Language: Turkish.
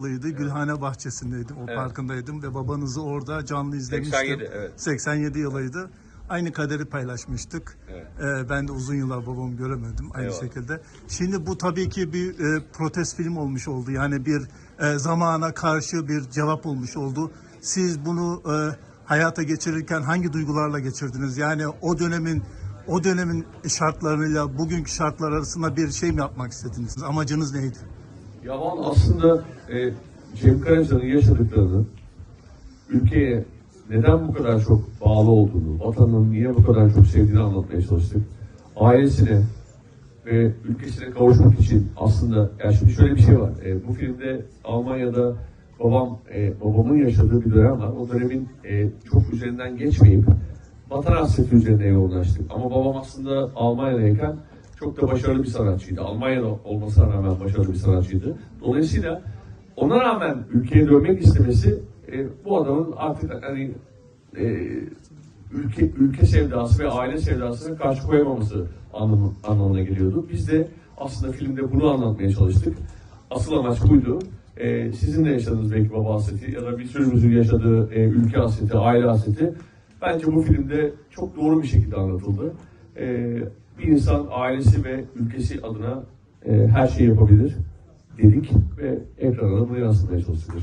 Kadıköy'de Gülhane Bahçesi'ndeydim. O Evet. parkındaydım ve babanızı orada canlı izlemiştim. 87, evet. 87 yılıydı. Aynı kaderi paylaşmıştık. Evet. Ee, ben de uzun yıllar babamı göremedim aynı Eyvallah. şekilde. Şimdi bu tabii ki bir e, protest film olmuş oldu. Yani bir e, zamana karşı bir cevap olmuş oldu. Siz bunu e, hayata geçirirken hangi duygularla geçirdiniz? Yani o dönemin o dönemin şartlarıyla bugünkü şartlar arasında bir şey mi yapmak istediniz? Amacınız neydi? Ya vallahi aslında e, Cem Karaca'nın yaşadıklarını ülkeye neden bu kadar çok bağlı olduğunu, vatanını niye bu kadar çok sevdiğini anlatmaya çalıştık. Ailesine ve ülkesine kavuşmak için aslında ya şimdi şöyle bir şey var. E, bu filmde Almanya'da babam e, babamın yaşadığı bir dönem var. O dönemin e, çok üzerinden geçmeyip vatan hasreti üzerine yoğunlaştık. Ama babam aslında Almanya'dayken çok da başarılı bir sanatçıydı. Almanya'da olmasına rağmen başarılı bir sanatçıydı. Dolayısıyla ona rağmen ülkeye dönmek istemesi e, bu adamın artık hani e, ülke ülke sevdası ve aile sevdasına karşı koyamaması anlamı, anlamına geliyordu. Biz de aslında filmde bunu anlatmaya çalıştık. Asıl amaç buydu. E, sizin de yaşadığınız belki baba hasreti ya da bir sürümüzün yaşadığı e, ülke hasreti, aile hasreti bence bu filmde çok doğru bir şekilde anlatıldı. E, bir insan ailesi ve ülkesi adına e, her şeyi yapabilir dedik ve ekrana da bunu yansıtmaya çalıştık.